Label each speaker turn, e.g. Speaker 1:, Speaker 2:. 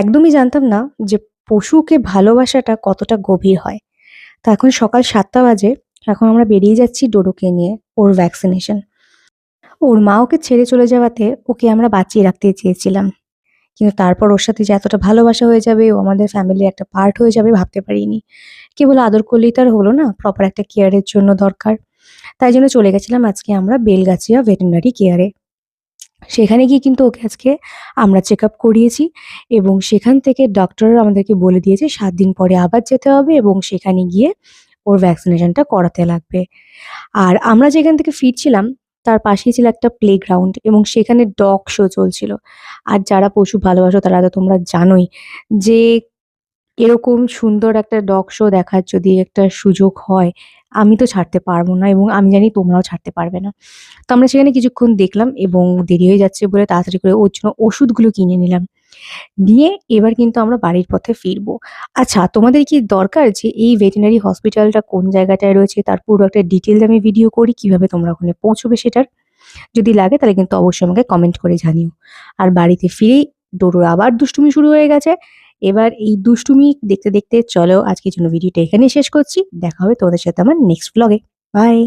Speaker 1: একদমই জানতাম না যে পশুকে ভালোবাসাটা কতটা গভীর হয়। তো এখন সকাল সাতটা বাজে। এখন আমরা বেরিয়ে যাচ্ছি ডোডোকে নিয়ে ওর ভ্যাকসিনেশন। ওর মা ওকে ছেড়ে চলে যাওয়াতে ওকে আমরা বাঁচিয়ে রাখতে চেয়েছিলাম। কিন্তু তারপর ওর সাথে যে এতটা ভালোবাসা হয়ে যাবে, ও আমাদের ফ্যামিলির একটা পার্ট হয়ে যাবে ভাবতে পারিনি। কেবল আদর করলেই তো আর হলো না, প্রপার একটা কেয়ারের জন্য দরকার। তাই জন্য চলে গেছিলাম আজকে আমরা বেলগাছিয়া ভেটেরিনারি কেয়ারে। সেখানে গিয়ে কিন্তু ওকে আজকে আমরা চেকআপ করিয়েছি এবং সেখান থেকে ডক্টররা আমাদেরকে বলে দিয়েছে সাত দিন পরে আবার যেতে হবে এবং সেখানে গিয়ে ওর ভ্যাকসিনেশনটা করাতে লাগবে। আর আমরা যেখান থেকে ফিরছিলাম তার পাশেই ছিল একটা প্লেগ্রাউন্ড এবং সেখানে ডগ শো চলছিল। আর যারা পশু ভালোবাসো তারা তো তোমরা জানোই যে এরকম সুন্দর একটা ডগ শো দেখার যদি একটা সুযোগ হয়, আমি তো ছাড়তে পারব না এবং আমি জানি তোমরাও ছাড়তে পারবে না। তো আমরা সেখানে কিছুক্ষণ দেখলাম এবং দেরি হয়ে যাচ্ছে বলে তাড়াতাড়ি করে ওর জন্য ওষুধগুলো কিনে নিলাম। নিয়ে এবার কিন্তু আমরা বাড়ির পথে ফিরবো। আচ্ছা তোমাদের কি দরকার যে এই ভেটেরিনারি হসপিটালটা কোন জায়গাটায় রয়েছে তার পুরো একটা ডিটেলস আমি ভিডিও করি, কীভাবে তোমরা ওখানে পৌঁছবে সেটার? যদি লাগে তাহলে কিন্তু অবশ্যই আমাকে কমেন্ট করে জানিও। আর বাড়িতে ফিরেই ডোডোর আবার দুষ্টুমি শুরু হয়ে গেছে। এবার এই দুষ্টুমি দেখতে, দেখতে চলো আজকের জন্য ভিডিওটা এখানে শেষ করছি। দেখা হবে তোমাদের সাথে আমার নেক্সট ব্লগে বাই।